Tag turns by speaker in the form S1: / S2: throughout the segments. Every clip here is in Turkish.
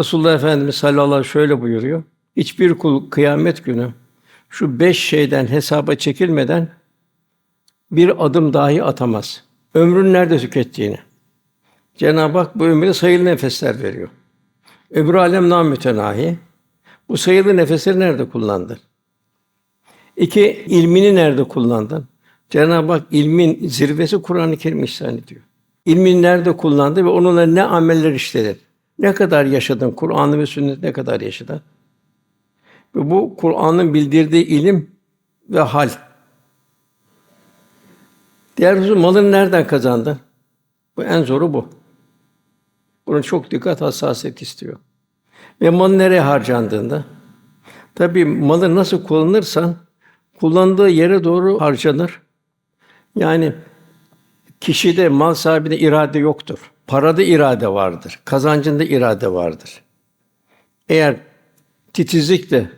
S1: Resulullah Efendimiz sallallahu aleyhi ve sellem şöyle buyuruyor. Hiçbir kul kıyamet günü şu beş şeyden hesaba çekilmeden bir adım dahi atamaz. Ömrün nerede tükettiğini. Cenab-ı Hak bu ömre sayılı nefesler veriyor. Öbür alem namütenahi. Bu sayılı nefesleri nerede kullandın? İki, ilmini nerede kullandın? Cenab-ı Hak ilmin zirvesi Kur'an-ı Kerim ihsan ediyor. İlmin nerede kullandı ve onunla ne ameller işledin? Ne kadar yaşadın? Kur'an'ı ve sünnet ne kadar yaşadın? Ve bu Kur'an'ın bildirdiği ilim ve hal. Diğer husus malını nereden kazandın? Bu en zoru bu. Bunun çok dikkat hassasiyet istiyor. Ve mal nereye harcandığında tabii malı nasıl kullanırsan kullandığı yere doğru harcanır. Yani kişide mal sahibinde irade yoktur. Parada irade vardır. Kazancında irade vardır. Eğer titizlikle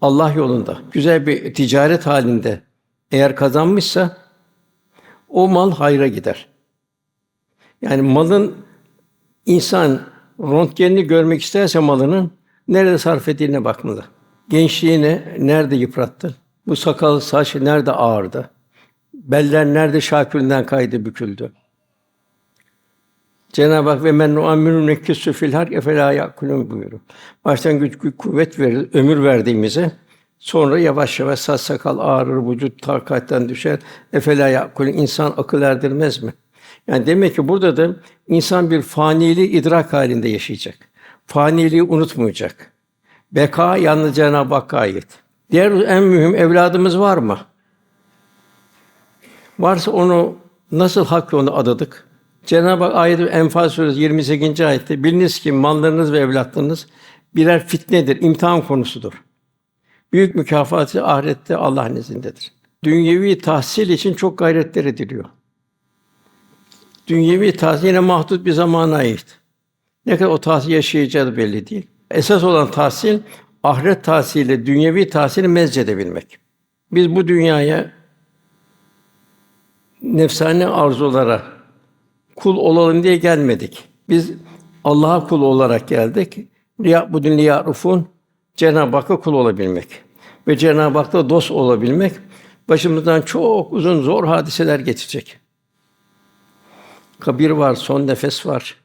S1: Allah yolunda güzel bir ticaret halinde eğer kazanmışsa o mal hayra gider. Yani malın insan röntgenini görmek isterse malının nerede sarf ettiğine bakmalı. Gençliğini nerede yıprattı? Bu sakal saç nerede ağırdı? Beller nerede şakülünden kaydı büküldü? Cenab-ı Hak ve men nu'ammiru nekkisu fil hark efela yakulun buyuruyor. Baştan güç, kuvvet verir, ömür verdiğimize sonra yavaş yavaş saç sakal ağrır, vücut takatten düşer. Efela yakulun insan akıl erdirmez mi? Yani demek ki burada da insan bir faniliği idrak halinde yaşayacak. Faniliği unutmayacak. Beka yalnız Cenab-ı Hakk'a ait. Diğer en mühim evladımız var mı? Varsa onu nasıl hak yoluna adadık? Cenab-ı Hak ayet Enfal suresi 28. ayette biliniz ki mallarınız ve evlatlarınız birer fitnedir, imtihan konusudur. Büyük mükafatı ahirette Allah nezdindedir. Dünyevi tahsil için çok gayretler ediliyor. Dünyevi tahsil yine mahdut bir zamana ait. Ne kadar o tahsil yaşayacağı belli değil. Esas olan tahsil ahiret tahsili, dünyevi tahsili mezcedebilmek. Biz bu dünyaya nefsani arzulara kul olalım diye gelmedik. Biz Allah'a kul olarak geldik. Riya bu dünya rufun Cenab-ı Hakk'a kul olabilmek ve Cenab-ı Hak'la dost olabilmek başımızdan çok uzun zor hadiseler geçecek. Kabir var, son nefes var.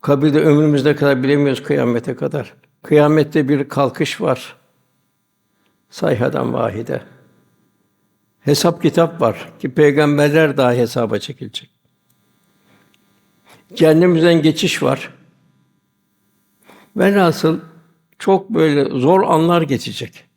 S1: Kabirde ömrümüzde kadar bilemiyoruz kıyamete kadar. Kıyamette bir kalkış var. Sayhadan vahide. Hesap kitap var ki peygamberler dahi hesaba çekilecek. Cehennemimizden geçiş var. Velhasıl çok böyle zor anlar geçecek.